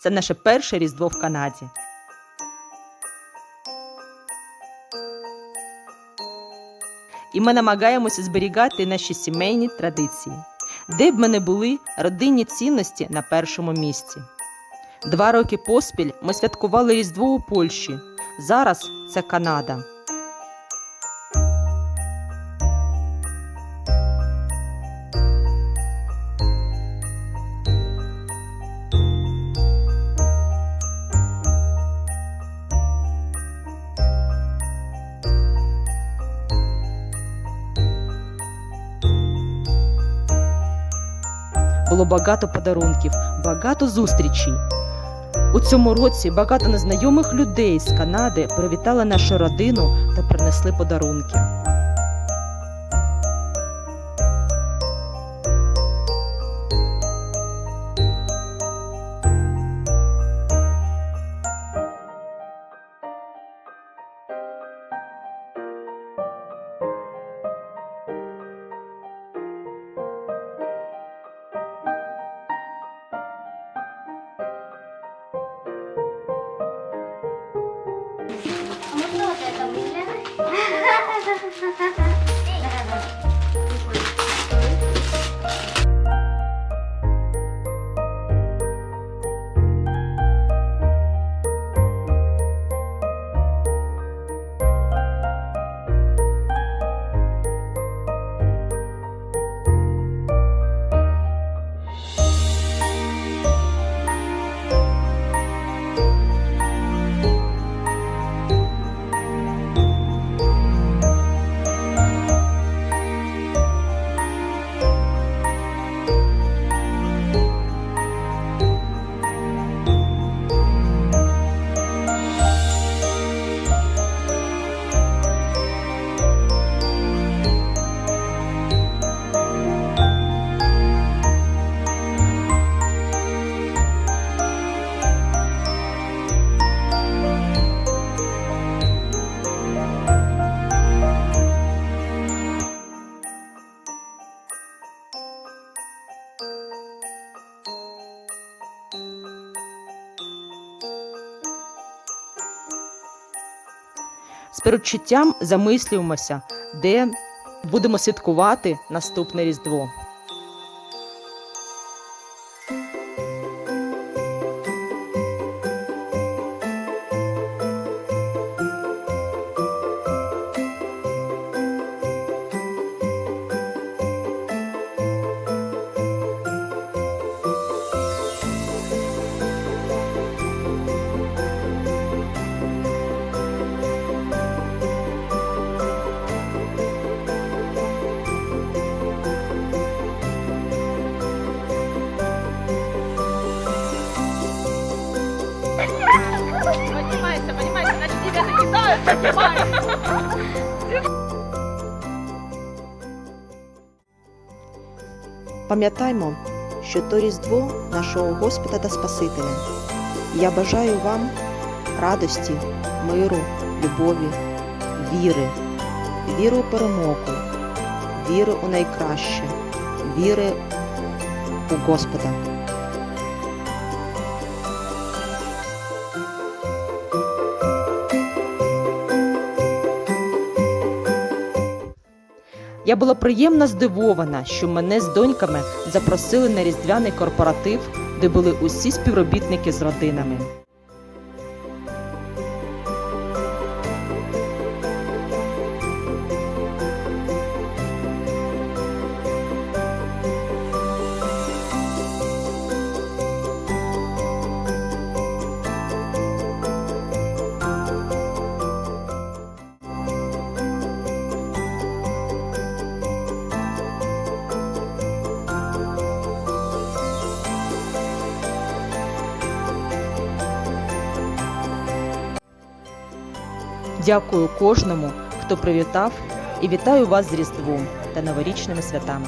Це наше перше Різдво в Канаді. І ми намагаємося зберігати наші сімейні традиції. Де б ми не були, родинні цінності на першому місці. Два роки поспіль ми святкували Різдво у Польщі. Зараз це Канада. Було багато подарунків, багато зустрічей. У цьому році багато незнайомих людей з Канади привітали нашу родину та принесли подарунки. Thank you. З передчуттям замислюємося, де будемо святкувати наступне Різдво. Пам'ятаймо, що то Різдво нашого Господа та Спасителя. Я бажаю вам радості, миру, любові, віри, віри у перемогу, віри у найкраще, віри у Господа. Я була приємно здивована, що мене з доньками запросили на різдвяний корпоратив, де були усі співробітники з родинами. Дякую кожному, хто привітав, і вітаю вас з Різдвом та новорічними святами.